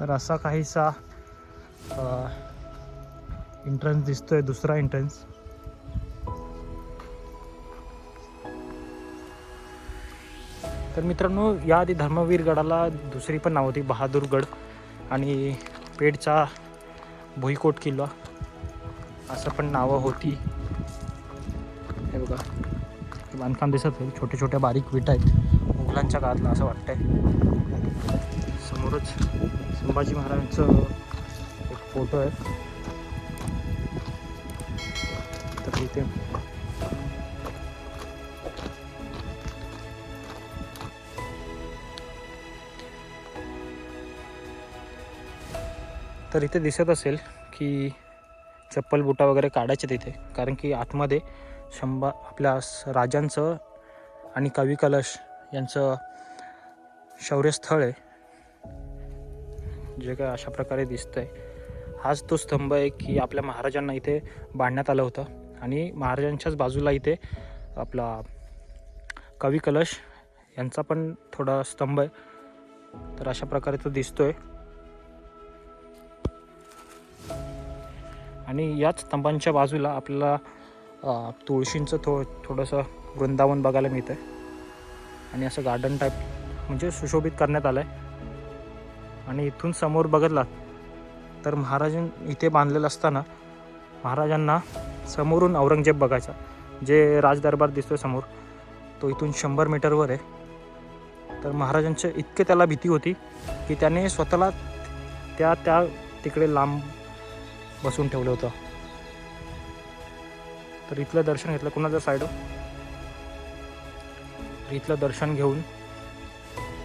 तर असा काहीसा एंट्रन्स दिसतोय दुसरा एंट्रन्स तर मित्रांनो याआधी धर्मवीर गडाला दुसरी पण नाव होती बहादूरगड आणि पेडचा भुईकोट किल्ला. असं पण नावं होती. हे बघा. बांधकाम दिसत आहे. छोट्या छोट्या बारीक विटा आहेत. मुघलांच्या काळातला असं वाटतंय. समोरच संभाजी महाराजांचं एक फोटो आहे. तर इथे तर इथे दिसत असेल की चप्पल बुटा वगैरे काढायचे तिथे कारण की आतमध्ये शंभा आपल्या राजांचं आणि कवी कलश यांचं शौर्यस्थळ आहे. जे काय अशा प्रकारे दिसतंय. हाच तो स्तंभ आहे की आपल्या महाराजांना इथे बांधण्यात आलं होतं. आणि महाराजांच्याच बाजूला इथे आपला कवी कलश यांचा पण थोडा स्तंभ आहे. तर अशा प्रकारे तो दिसतोय. आणि याच स्तंभांच्या बाजूला आपल्याला तुळशींचं थो थोडंसं वृंदावन बघायला मिळतं आहे आणि असं गार्डन टाईप म्हणजे सुशोभित करण्यात आलं आहे आणि इथून समोर बघितलात तर महाराजां इथे बांधलेलं असताना महाराजांना समोरून औरंगजेब बघायचा. जे राजदरबार दिसतोय समोर तो इथून शंभर मीटरवर आहे. तर महाराजांच्या इतके त्याला भीती होती की त्याने स्वतःला त्या त्या तिकडे लांब बसून ठेवलं होतं. तर इथलं दर्शन घेतलं कुणाचं साईड इथलं दर्शन घेऊन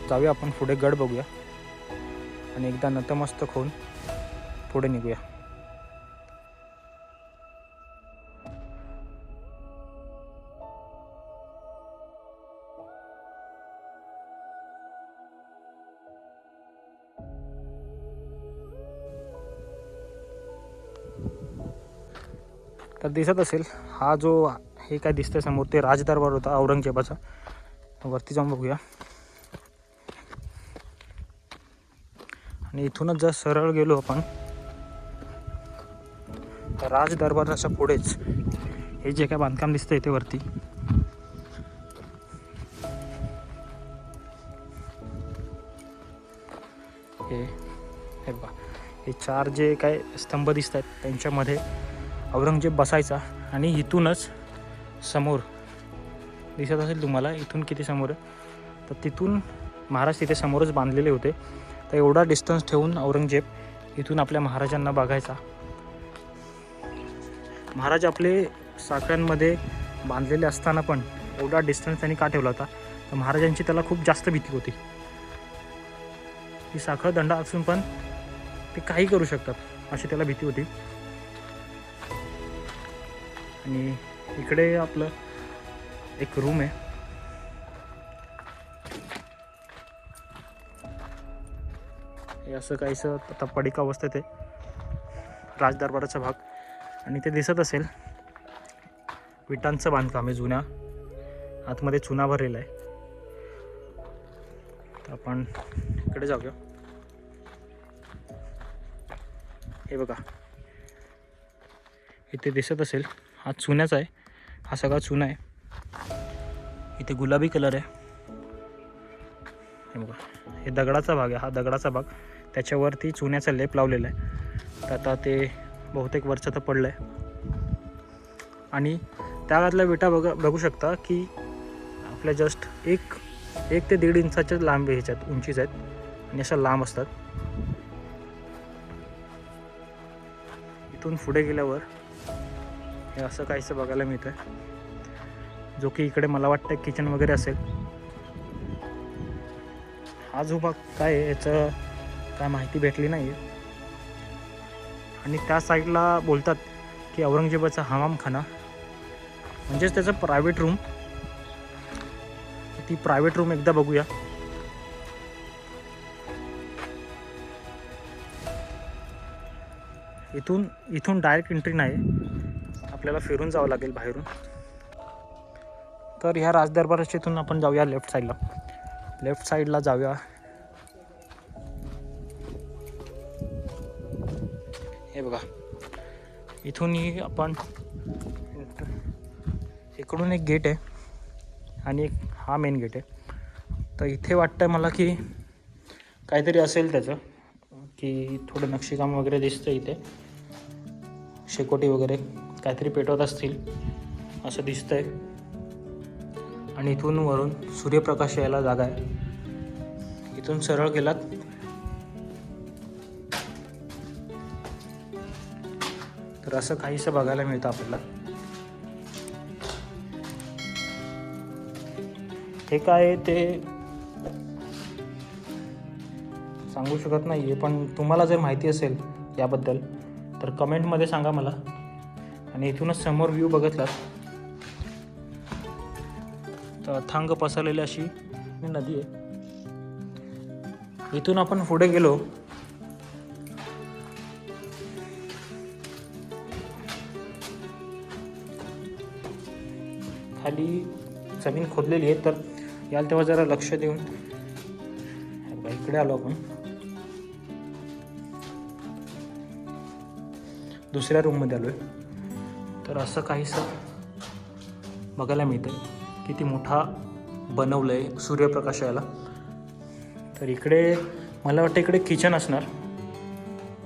जाऊया आपण पुढे गड बघूया. आणि एकदा नतमस्तक होऊन पुढे निघूया. तर दिसत असेल हा जो हे काय दिसतंय समोर ते राजदरबार होता औरंगजेबाचा. वरती जाऊन बघूया. आणि इथूनच जर सरळ गेलो आपण. तर राज दरबाराच्या पुढेच. हे जे काय बांधकाम दिसतं इथे वरती. हे हे बा हे चार जे काय स्तंभ दिसत आहेत त्यांच्यामध्ये औरंगजेब बसायचा आणि इथूनच समोर दिसत असेल तुम्हाला इथून किती समोर आहे? तर तिथून महाराज तिथे समोरच बांधलेले होते. तर एवढा डिस्टन्स ठेवून औरंगजेब इथून आपल्या महाराजांना बघायचा. महाराज आपले साखळ्यांमध्ये बांधलेले असताना पण एवढा डिस्टन्स त्यांनी का ठेवला होता? तर महाराजांची त्याला खूप जास्त भीती होती. ही साखळ दंडा असून पण ते काही करू शकतात अशी त्याला भीती होती. आणि इकडे आपलं एक रूम आहे. हे असं काहीसं आता पडिक अवस्थेत आहे. राजदरबाराचा भाग. आणि ते दिसत असेल विटांचं बांधकाम आहे जुन्या. आतमध्ये चुना भरलेला आहे. तर आपण इकडे जाऊया. हे बघा. इथे दिसत असेल हा चुन्याचा आहे. हा सगळा चुना आहे. इथे गुलाबी कलर आहे. हे बघा. हे दगडाचा भाग आहे. हा दगडाचा भाग. त्याच्यावरती चुन्याचा लेप लावलेला आहे. तर आता ते बहुतेक वरचं तर पडलं आहे आणि त्या विटा बघा बघू शकता की आपल्या जस्ट एक एक ते दीड इंचाच्या लांब ह्याच्यात उंचीच आहेत. आणि अशा लांब असतात. इथून पुढे गेल्यावर हे असं काहीसं बघायला मिळतं जो की इकडे मला वाटतं किचन वगैरे असेल. हा जो भाग काय याचं? काय माहिती भेटली नाही आणि त्या साईडला बोलतात की औरंगजेबाचा हमामखाना म्हणजेच त्याचं प्रायव्हेट रूम ती प्रायव्हेट रूम एकदा बघूया. इथून इथून डायरेक्ट एंट्री नाही. आपल्याला फिरून जावं लागेल बाहेरून. तर ह्या राजदरबाराच्या इथून आपण जाऊया लेफ्ट साईडला लेफ्ट साईडला जाऊया. हे बघा. इथूनही आपण इकडून एक गेट आहे आणि एक हा मेन गेट आहे. तर इथे वाटतं मला की काहीतरी असेल त्याचं की थोडं नक्षीकाम वगैरे दिसतं इथे. शेकोटी वगैरे काहीतरी पेटवत असतील असं दिसतंय. आणि इथून वरून सूर्यप्रकाश यायला जागा आहे. इथून सरळ गेलात तर असं काहीसं बघायला मिळतं आपल्याला. हे काय आहे ते सांगू शकत नाही आहे पण तुम्हाला जर माहिती असेल याबद्दल तर कमेंटमध्ये सांगा मला. आणि इथूनच समोर व्ह्यू बघितलात तर थांग पसरलेली अशी नदी आहे. इथून आपण पुढे गेलो खाली जमीन खोदलेली आहे तर याल तेव्हा जरा लक्ष देऊन. इकडे आलो आपण. दुसऱ्या रूममध्ये आलो आहे तर असं काहीसं बघायला मिळतं किती मोठा बनवलं आहे सूर्यप्रकाश यायला तर इकडे मला वाटतं इकडे किचन असणार.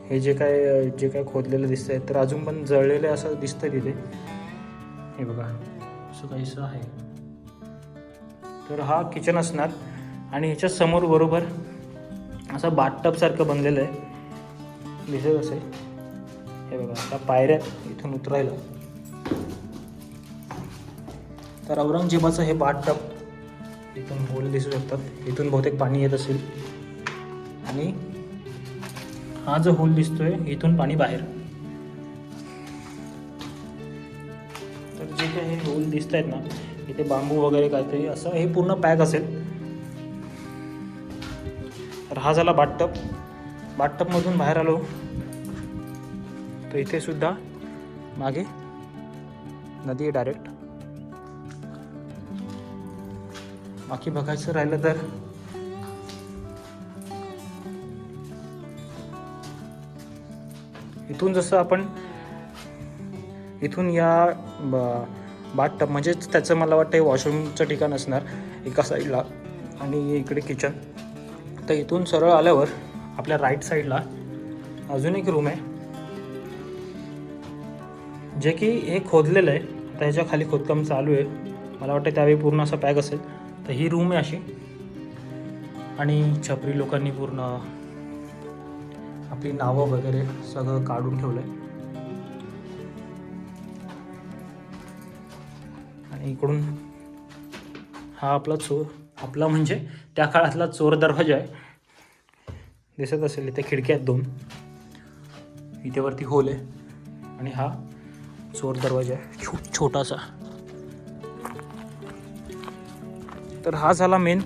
हे जे काय जे काय खोदलेलं दिसतंय तर अजून पण जळलेलं असं दिसतंय तिथे. हे बघा. असं काहीसं आहे. तर हा किचन असणार. आणि ह्याच्या समोर बरोबर असं बाथटबसारखं बनलेलं आहे. दिसत असेल हे बघा आता पायऱ्या इथून उतरायला. तर औरंगजेबाचं हे बाथटब इथून होल दिसू शकतात. इथून बहुतेक पाणी येत असेल. आणि हा जो होल दिसतोय इथून पाणी बाहेर. काही दिसत आहेत ना इथे बांबू वगैरे काहीतरी असं हे पूर्ण पॅक असेल. तर हा झाला बाटटप बाटटपमधून बाहेर आलो. तर इथे सुद्धा मागे नदी आहे डायरेक्ट बाकी बघायचं राहिलं तर. इथून जसं आपण इथून या बाथटब म्हणजेच त्याचं मला वाटतं वॉशरूमचं ठिकाण असणार एका साईडला आणि इकडे किचन तर इथून सरळ आल्यावर आपल्या राईट साईडला अजून एक रूम आहे. जे की हे खोदलेलं आहे. आता ह्याच्या खाली खोदकाम चालू आहे. मला वाटतं त्यावेळी पूर्ण असं पॅक असेल. तर ही रूम आहे अशी. आणि छपरी लोकांनी पूर्ण आपली नावं वगैरे सगळं काढून ठेवलं आहे इकडून हा आपला चोर आपला म्हणजे त्या काळातला चोर दरवाजा आहे. दिसत असेल इथे खिडक्या आहेत दोन. इथे वरती होल आहे. आणि हा चोर दरवाजा आहे. छो छोटासा. तर हा झाला मेन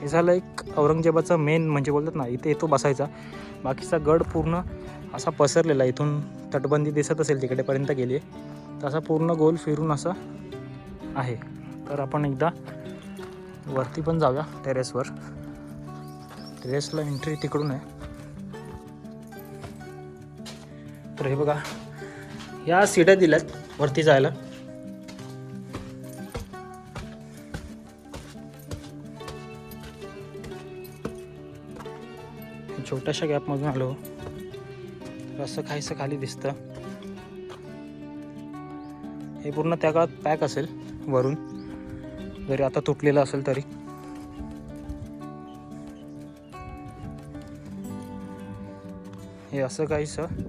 हे झालं एक औरंगजेबाचा मेन म्हणजे बोलतात ना इथे येतो बसायचा. बाकीचा गड पूर्ण असा पसरलेला आहे. इथून. तटबंदी दिसत असेल तिकडेपर्यंत गेली आहे. तर असा पूर्ण गोल फिरून असा आहे. तर आपण एकदा वरती पण जाऊया टेरेसवर टेरेसला एंट्री तिकडून आहे. तर हे बघा या सीट्या दिल्यात वरती जायला. छोट्याशा गॅपमधून आलो. असं काहीसं खाली दिसतं. हे पूर्ण त्या काळात पॅक असेल वरून. जरी आता तुटलेलं असेल तरी. हे असं काहीसं आहे.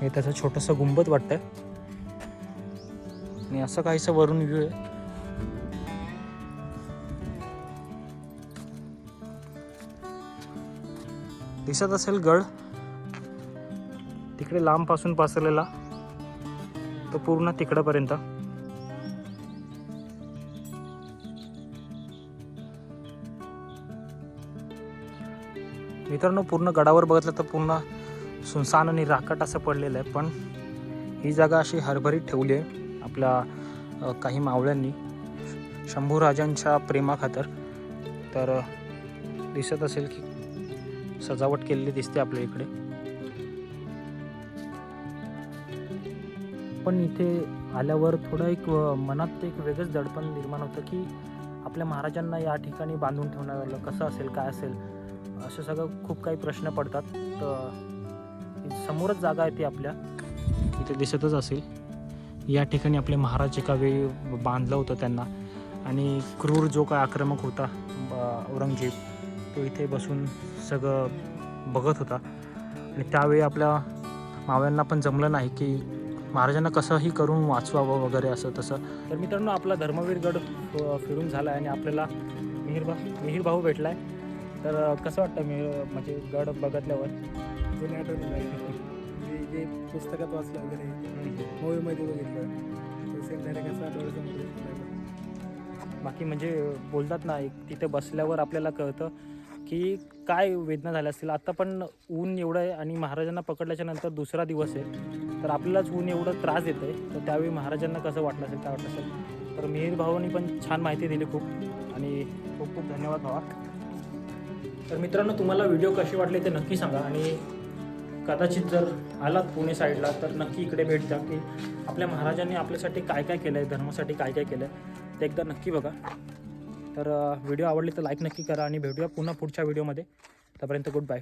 हे त्याचं छोटंसं गुंबत वाटतंय. आणि असं काहीसं वरून व्ह्यू आहे दिसत असेल गड. तिकडे लांबपासून पसरलेला. तो पूर्ण तिकडपर्यंत. मित्रांनो पूर्ण गडावर बघितलं तर पूर्ण सुनसान आणि राकट असं पडलेलं आहे. पण ही जागा अशी हरभरीत ठेवली आहे आपल्या काही मावळ्यांनी. शंभूराजांच्या प्रेमाखातर. तर दिसत असेल की सजावट केलेली दिसते आपल्या इकडे. पण इथे आल्यावर थोडं एक मनात एक वेगळंच दडपण निर्माण होतं की आपल्या महाराजांना या ठिकाणी बांधून ठेवण्यात आलं. कसं असेल काय असेल असं सगळं खूप काही प्रश्न पडतात. तर समोरच जागा आहे ती आपल्या. इथे दिसतच असेल. या ठिकाणी आपले महाराज एका वेळी बांधलं होतं त्यांना. आणि क्रूर जो काय आक्रमक होता ब- औरंगजेब तो इथे बसून सगळं बघत होता. आणि त्यावेळी आपल्या मावळ्यांना पण जमलं नाही की महाराजांना कसंही करून वाचवावं वगैरे असं तसं. तर मित्रांनो आपला धर्मवीर गड फिरून झाला आहे आणि आपल्याला मिहीर भा मिहीर भाऊ भेटला आहे तर कसं वाटतं मिहीर म्हणजे गड बघितल्यावर? जुने आठवणी लागले जे जे पुस्तकात वाचलं वगैरे मूवीमध्ये बघितलं. बाकी म्हणजे बोलतात ना एक तिथे बसल्यावर आपल्याला कळतं की काय वेदना झाल्या असतील? आत्ता पण ऊन एवढं आहे आणि महाराजांना पकडल्याच्या नंतर दुसरा दिवस आहे. तर आपल्यालाच ऊन एवढं त्रास देतं आहे तर त्यावेळी महाराजांना कसं वाटलं असेल? काय वाटलं असेल? तर मिहीर भावानी पण छान माहिती दिली खूप. आणि खूप खूप धन्यवाद भावा. तर मित्रांनो तुम्हाला व्हिडिओ कसे वाटले ते नक्की सांगा. आणि कदाचित जर आलात पुणे साईडला तर नक्की इकडे भेट द्या की आपल्या महाराजांनी आपल्यासाठी काय काय केलं आहे धर्मासाठी काय काय केलं आहे ते एकदा नक्की बघा. तर व्हिडिओ आवडली तर लाईक नक्की करा आणि भेटूया पुन्हा पुढच्या व्हिडिओमध्ये. तोपर्यंत गुड बाय